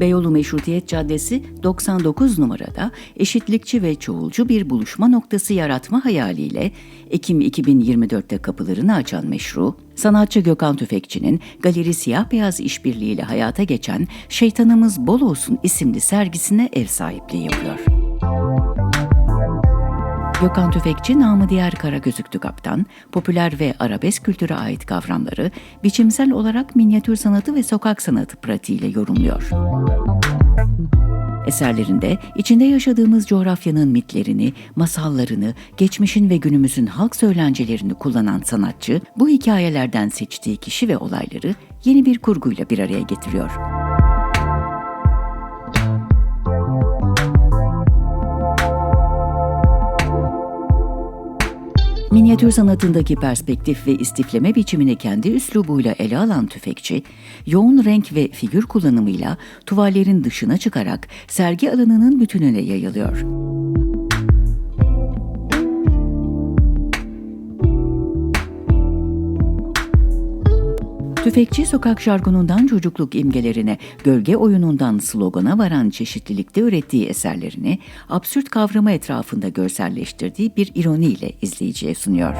Beyoğlu Meşrutiyet Caddesi 99 numarada eşitlikçi ve çoğulcu bir buluşma noktası yaratma hayaliyle Ekim 2024'te kapılarını açan meşru, sanatçı Gökhan Tüfekçi'nin Galeri Siyah Beyaz işbirliğiyle hayata geçen Şeytanımız Bol Olsun isimli sergisine ev sahipliği yapıyor. Gökhan Tüfekçi namı diğer Kara Gözüktü Kaptan, popüler ve arabesk kültüre ait kavramları biçimsel olarak minyatür sanatı ve sokak sanatı pratiğiyle yorumluyor. Eserlerinde içinde yaşadığımız coğrafyanın mitlerini, masallarını, geçmişin ve günümüzün halk söylencelerini kullanan sanatçı, bu hikayelerden seçtiği kişi ve olayları yeni bir kurguyla bir araya getiriyor. Minyatür sanatındaki perspektif ve istifleme biçimini kendi üslubuyla ele alan tüfekçi, yoğun renk ve figür kullanımıyla tuvallerin dışına çıkarak sergi alanının bütününe yayılıyor. Tüfekçi sokak jargonundan çocukluk imgelerine, gölge oyunundan slogana varan çeşitlilikte ürettiği eserlerini absürt kavrama etrafında görselleştirdiği bir ironiyle izleyiciye sunuyor.